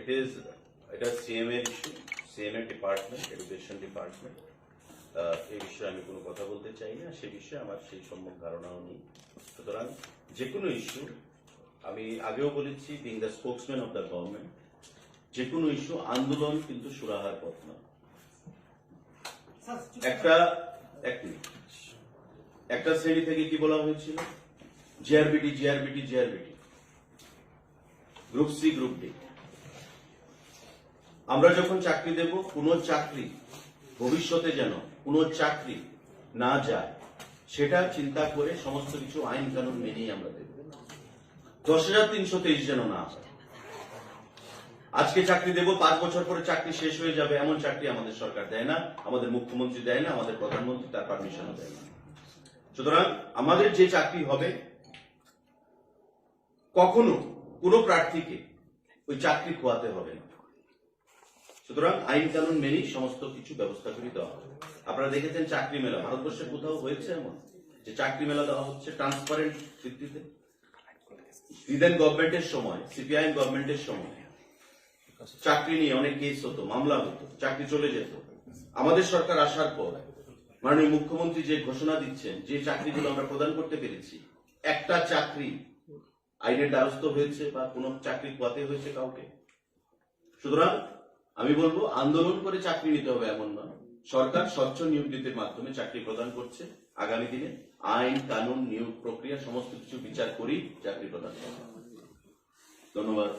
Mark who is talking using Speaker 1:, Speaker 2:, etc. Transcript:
Speaker 1: ইট is এটা CM এর issue CM এর ডিপার্টমেন্ট এডুকেশন ডিপার্টমেন্ট এই বিষয়ে আমি কোনো কথা বলতে চাই না সে বিষয়ে আমার সেই সম্যক ধারণাও নেই। সুতরাং যে কোনো ইস্যু আমি আগেও বলেছি being the spokesman of the government যে কোনো ইস্যু আন্দোলন কিন্তু সুরাহার পথ না একটা এক মিনিট। একটা শ্রেণি থেকে কি বলা হয়েছিল? GRBT GRBT GRBT group C, group D. আমরা যখন চাকরি দেব, কোনো চাকরি ভবিষ্যতে যেন কোনো চাকরি না যায়, সেটা চিন্তা করে সমস্ত কিছু আইন কানুন মেনেই আমরা দেব। দশ হাজার তিনশো তেইশ যেন না আজকে চাকরি দেব, পাঁচ বছর পরে চাকরি শেষ হয়ে যাবে, এমন চাকরি আমাদের সরকার দেয় না, আমাদের মুখ্যমন্ত্রী দেয় না, আমাদের প্রধানমন্ত্রী তার পারমিশনও দেয় না। সুতরাং আমাদের যে চাকরি হবে, কখনো কোনো প্রার্থীকে ওই চাকরি খোয়াতে হবে না। সুতরাং আইন কানুন মেনেই সমস্ত কিছু ব্যবস্থা করে দেওয়া হবে। আপনারা দেখেছেন চাকরি মেলা। ভারতবর্ষে কোথাও হয়েছে এমন? যে চাকরি মেলা দেওয়া হচ্ছে ট্রান্সপারেন্ট ভিত্তিতে? ইদেন গভর্নমেন্টের সময় সিপিআইএম গভর্নমেন্টের সময় চাকরি নিয়ে অনেক কেস হতো, মামলা হতো, চাকরি চলে যেত। আমাদের সরকার আসার পর মাননীয় মুখ্যমন্ত্রী যে ঘোষণা দিচ্ছেন, যে চাকরিগুলো আমরা প্রদান করতে পেরেছি, একটা চাকরি আইনের দ্বারস্থ হয়েছে বা কোনো চাকরি পথে হয়েছে কাউকে। সুতরাং আমি বলব, আন্দোলন করে চাকরি নিতে হবে এমন নয়। সরকার স্বচ্ছ নিয়োগ নীতির মাধ্যমে চাকরি প্রদান করছে। আগামী দিনে আইন, কানুন, নিয়োগ প্রক্রিয়া, সমস্ত কিছু বিচার করেই চাকরি প্রদান করা ধন্যবাদ।